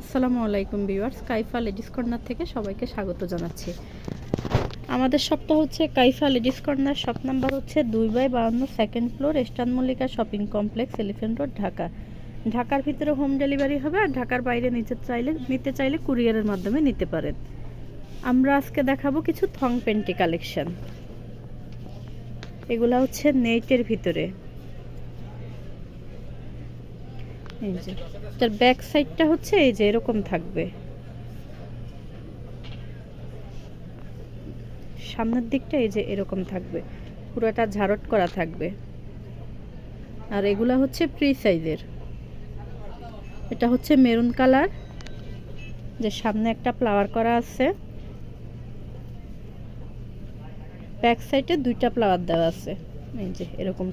আসসালামু আলাইকুম ভিউয়ার্স, কাইফা লেডিস কর্নার থেকে সবাইকে স্বাগত জানাচ্ছি। আমাদের শপটা হচ্ছে কাইফা লেডিস কর্নার, শপ নাম্বার হচ্ছে দুই বাই বাউন্ন, second floor eastern Mallika shopping complex, elephant road, Dhaka. ঢাকার ভিতরে হোম ডেলিভারি হবে আর ঢাকার বাইরে নিতে চাইলে নিতে চাইলে কুরিয়ারের মাধ্যমে নিতে পারেন। আমরা আজকে দেখাবো কিছু থং পেন্টি কালেকশন। এগুলা হচ্ছে নেটের ভিতরে। এই যে। এটার ব্যাক সাইডটা হচ্ছে এই যে, এরকম থাকবে। সামনের দিকটা এই যে, এরকম থাকবে। পুরোটা ঝাড়ট করা থাকবে। আর এগুলা হচ্ছে প্রি সাইজের এটা হচ্ছে মেরুন কালার যে সামনে একটা ফ্লাওয়ার করা আছে। ব্যাক সাইডে দুইটা ফ্লাওয়ার দেওয়া আছে। এই যে, এরকম।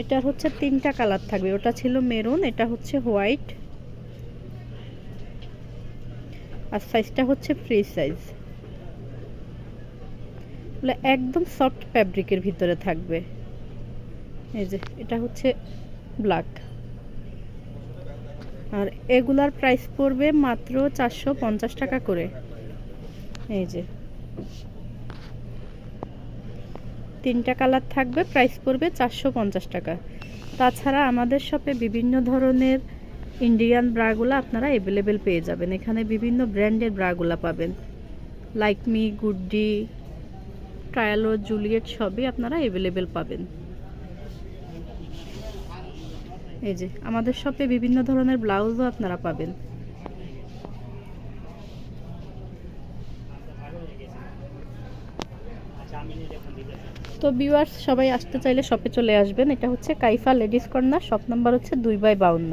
এটার হচ্ছে তিনটা কালার থাকবে। ওটা ছিল মেরুন, এটা হচ্ছে হোয়াইট আর সাইজটা হচ্ছে ফ্রি সাইজ একদম সফট ফ্যাব্রিকের ভিতরে থাকবে। এই যে, এটা হচ্ছে ব্ল্যাক আর এগুলার প্রাইস পড়বে মাত্র চারশো পঞ্চাশ টাকা করে। এই যে। তিনটা কালার থাকবে প্রাইস পড়বে চারশো পঞ্চাশ টাকা। তাছাড়া আমাদের শপে বিভিন্ন ধরনের ইন্ডিয়ান ব্রাগুলো আপনারা অ্যাভেলেবেল পেয়ে যাবেন। এখানে বিভিন্ন ব্র্যান্ডের ব্রাগুলো পাবেন। লাইক মি গুড্ডি ট্রায়ালো জুলিয়েট সবই আপনারা অ্যাভেলেবেল পাবেন। এই যে, আমাদের শপে বিভিন্ন ধরনের ব্লাউজও আপনারা পাবেন। তো ভিউয়ার্স সবাই আসতে চাইলে শপে চলে আসবেন। এটা হচ্ছে কাইফা লেডিস কর্নার শপ নাম্বার হচ্ছে দুই বাই বাউন্ন।